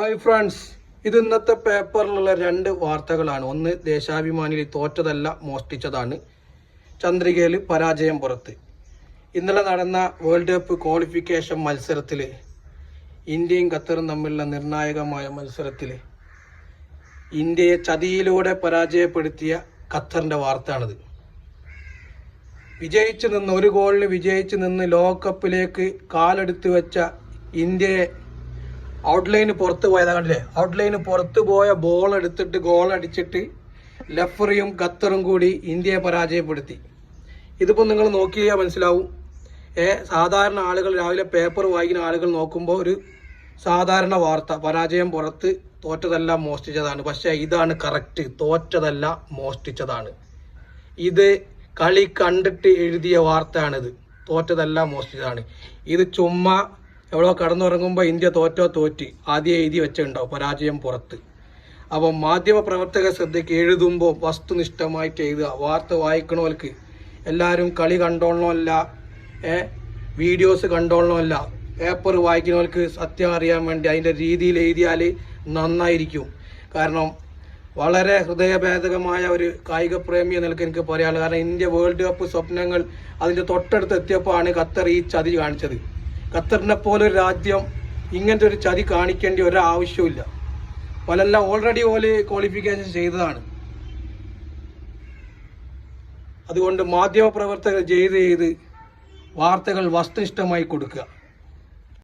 Hi friends ഇത് ഇന്നത്തെ പേപ്പറിലുള്ള രണ്ട് വാർത്തകളാണ്. ഒന്ന് ദേശാഭിമാനിയിൽ തോറ്റതല്ല മോഷ്ടിച്ചതാണ്. ചന്ദ്രികയിൽ പരാജയം പുറത്ത്. ഇന്നലെ നടന്ന വേൾഡ് കപ്പ് ക്വാളിഫിക്കേഷൻ മത്സരത്തിൽ ഇന്ത്യയും ഖത്തറും തമ്മിലുള്ള നിർണായകമായ മത്സരത്തിൽ ഇന്ത്യയെ ചതിയിലൂടെ പരാജയപ്പെടുത്തിയ ഖത്തറിന്റെ വാർത്തയാണിത്. വിജയിച്ചു നിന്ന് ഒരു ഗോളിന് വിജയിച്ചു നിന്ന് ലോകകപ്പിലേക്ക് കാലെടുത്തു വെച്ച ഇന്ത്യയെ ഔട്ട്ലൈന് പുറത്ത് പോയതാ കണ്ടില്ലേ? ഔട്ട്ലൈന് പുറത്ത് പോയ ബോൾ എടുത്തിട്ട് ഗോൾ അടിച്ചിട്ട് ലഫറിയും ഖത്തറും കൂടി ഇന്ത്യയെ പരാജയപ്പെടുത്തി. ഇതിപ്പോൾ നിങ്ങൾ നോക്കിയാൽ മനസ്സിലാവും. ഏ സാധാരണ ആളുകൾ രാവിലെ പേപ്പർ വായിക്കുന്ന ആളുകൾ നോക്കുമ്പോൾ ഒരു സാധാരണ വാർത്ത പരാജയം പുറത്ത് തോറ്റതല്ല മോഷ്ടിച്ചതാണ്. പക്ഷേ ഇതാണ് കറക്റ്റ് തോറ്റതല്ല മോഷ്ടിച്ചതാണ്. ഇത് കളി കണ്ടിട്ട് എഴുതിയ വാർത്തയാണിത്. തോറ്റതല്ല മോഷ്ടിച്ചതാണ്. ഇത് ചുമ്മാ എവിടെ കടന്നുറങ്ങുമ്പോൾ ഇന്ത്യ തോറ്റോ തോറ്റി. ആദ്യം എഴുതി വെച്ചിട്ടുണ്ടാവും പരാജയം പുറത്ത്. അപ്പം മാധ്യമ പ്രവർത്തക ശ്രദ്ധയ്ക്ക് എഴുതുമ്പോൾ വസ്തുനിഷ്ഠമായിട്ട് എഴുതുക വാർത്ത വായിക്കണവർക്ക് എല്ലാവരും കളി കണ്ടോളണമല്ല വീഡിയോസ് കണ്ടോളണമല്ല. പേപ്പർ വായിക്കുന്നവർക്ക് സത്യം അറിയാൻ വേണ്ടി അതിന്റെ രീതിയിൽ എഴുതിയാൽ നന്നായിരിക്കും. കാരണം വളരെ ഹൃദയഭേദകമായ ഒരു കായിക പ്രേമി എന്നൊക്കെ എനിക്ക് പറയാനുള്ളത്. കാരണം ഇന്ത്യ വേൾഡ് കപ്പ് സ്വപ്നങ്ങൾ അതിന്റെ തൊട്ടടുത്ത് എത്തിയപ്പോഴാണ് ഖത്തർ ഈ ചതി കാണിച്ചത്. ഖത്തറിനെ പോലെ ഒരു രാജ്യം ഇങ്ങനത്തെ ഒരു ചതി കാണിക്കേണ്ട ഒരു ആവശ്യമില്ല പലെല്ലാം ഓൾറെഡി ഓൽ ക്വാളിഫിക്കേഷൻ ചെയ്തതാണ്. അതുകൊണ്ട് മാധ്യമ പ്രവർത്തകർ ചെയ്ത് ചെയ്ത് വാർത്തകൾ വസ്തുനിഷ്ഠമായി കൊടുക്കുക.